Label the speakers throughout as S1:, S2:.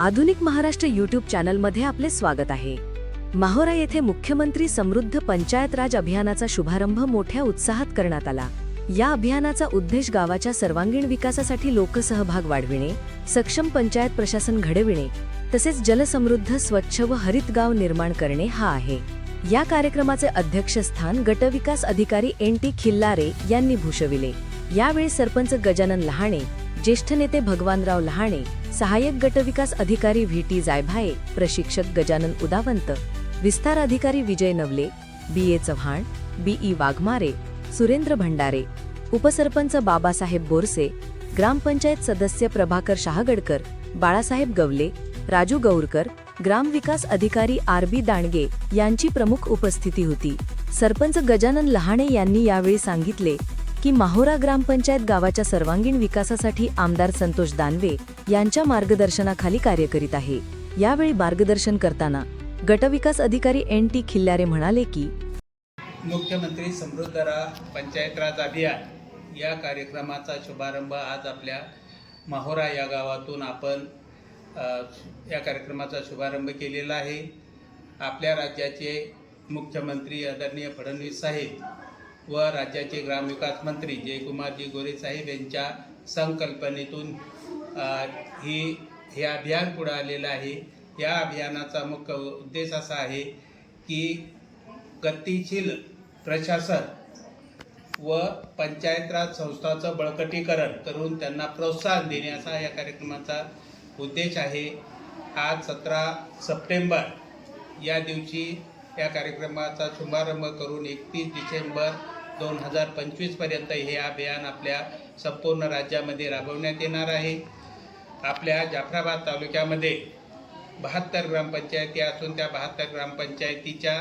S1: आधुनिक महाराष्ट्र यूट्यूब चॅनलमध्ये आपले स्वागत आहे. माहोरा येथे मुख्यमंत्री समृद्ध पंचायत राज अभियानाचा शुभारंभ मोठ्या उत्साहात करण्यात आला. या अभियानाचा उद्देश गावाच्या सर्वांगीण विकासासाठी लोकसहभाग वाढविणे सक्षम पंचायत प्रशासन घडविणे तसेच जलसमृद्ध स्वच्छ व हरित गाव निर्माण करणे हा आहे. या कार्यक्रमाचे अध्यक्षस्थान गटविकास अधिकारी एन टी खिल्लारे यांनी भूषविले. यावेळी सरपंच गजानन लहाणे ज्येष्ठ नेते भगवानराव लहाणे सहाय्यक गटविकास अधिकारी व्ही. टी. जायभाये प्रशिक्षक गजानन उदावंत विस्तार अधिकारी Vijay Navale B. A. Chavan B. E. Waghmare Surendra Bhandare उपसरपंच बाबासाहेब बोरसे ग्रामपंचायत सदस्य प्रभाकर शहागडकर बाळासाहेब गवले राजू गौरकर ग्रामविकास अधिकारी आर. बी. दांडगे यांची प्रमुख उपस्थिती होती. सरपंच गजानन लहाणे यांनी यावेळी सांगितले की माहोरा ग्रामपंचायत गावाच्या सर्वांगीण विकासासाठी आमदार संतोष दानवे यांच्या मार्गदर्शनाखाली कार्य करीत आहे. यावेळी मार्गदर्शन करताना गटविकास अधिकारी एन टी खिल्लारे म्हणाले की
S2: मुख्यमंत्री समृद्धरा पंचायत राज अभियान या कार्यक्रमाचा शुभारंभ आज आपल्या माहोरा या गावातून आपण या कार्यक्रमाचा शुभारंभ केलेला आहे. आपल्या राज्याचे मुख्यमंत्री आदरणीय फडणवीस साहेब व राज्याचे ग्रामविकास मंत्री जयकुमारजी गोरेसाहेब यांच्या संकल्पनेतून ही हे अभियान पुढं आलेलं आहे. या अभियानाचा मुख्य उद्देश असा आहे की गतिशील प्रशासन व पंचायत राज संस्थाचं बळकटीकरण करून त्यांना प्रोत्साहन देणे असा या कार्यक्रमाचा उद्देश आहे. आज सतरा सप्टेंबर या दिवशी या कार्यक्रमाचा शुभारंभ करून एकतीस डिसेंबर दोन हजार पंचवीसपर्यंत हे अभियान आपल्या संपूर्ण राज्यामध्ये राबवण्यात येणार आहे. आपल्या जाफराबाद तालुक्यामध्ये बहात्तर ग्रामपंचायती असून त्या बहात्तर ग्रामपंचायतीच्या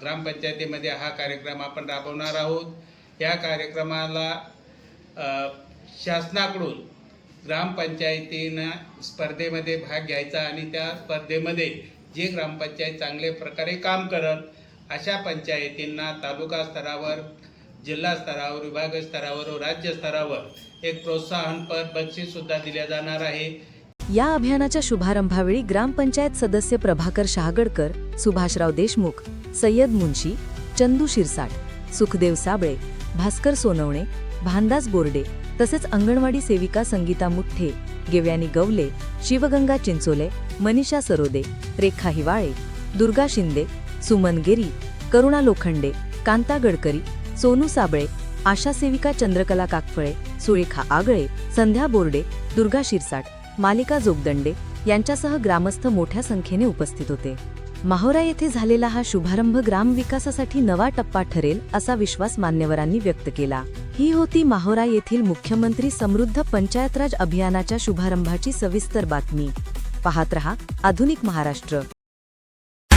S2: ग्रामपंचायतीमध्ये हा कार्यक्रम आपण राबवणार आहोत. या कार्यक्रमाला शासनाकडून ग्रामपंचायतीनं स्पर्धेमध्ये भाग घ्यायचा आणि त्या स्पर्धेमध्ये जे ग्रामपंचायत चांगल्या प्रकारे काम करत अशा पंचायतींना तालुका स्तरावर जिल्हा स्तरावर विभाग स्तरावर व राज्य स्तरावर एक प्रोत्साहनपर बक्षीससुद्धा दिल्या जाणार आहे.
S1: या अभियानाच्या शुभारंभावेळी ग्रामपंचायत सदस्य प्रभाकर शहागडकर सुभाषराव देशमुख सय्यद मुन्शी चंदू शिरसाट सुखदेव साबळे भास्कर सोनवणे भानदास बोर्डे तसेच अंगणवाडी सेविका संगीता मुठ्ठे गेव्यानी गवले शिवगंगा चिंचोले मनीषा सरोदे रेखा हिवाळे दुर्गा शिंदे सुमन गिरी करुणा लोखंडे कांता गडकरी सोनू साबळे आशा सेविका चंद्रकला काकफळे सुरेखा आगळे संध्या बोर्डे दुर्गा शिरसाट मालिका जोगदंडे यांच्यासह ग्रामस्थ मोठ्या संख्येने उपस्थित होते. माहोरा येथे झालेला हा शुभारंभ ग्रामविकासासाठी नवा टप्पा ठरेल असा विश्वास मान्यवरांनी व्यक्त केला. ही होती माहोरा येथील मुख्यमंत्री समृद्ध पंचायतराज अभियानाच्या शुभारंभाची सविस्तर बातमी. पाहत रहा आधुनिक महाराष्ट्र.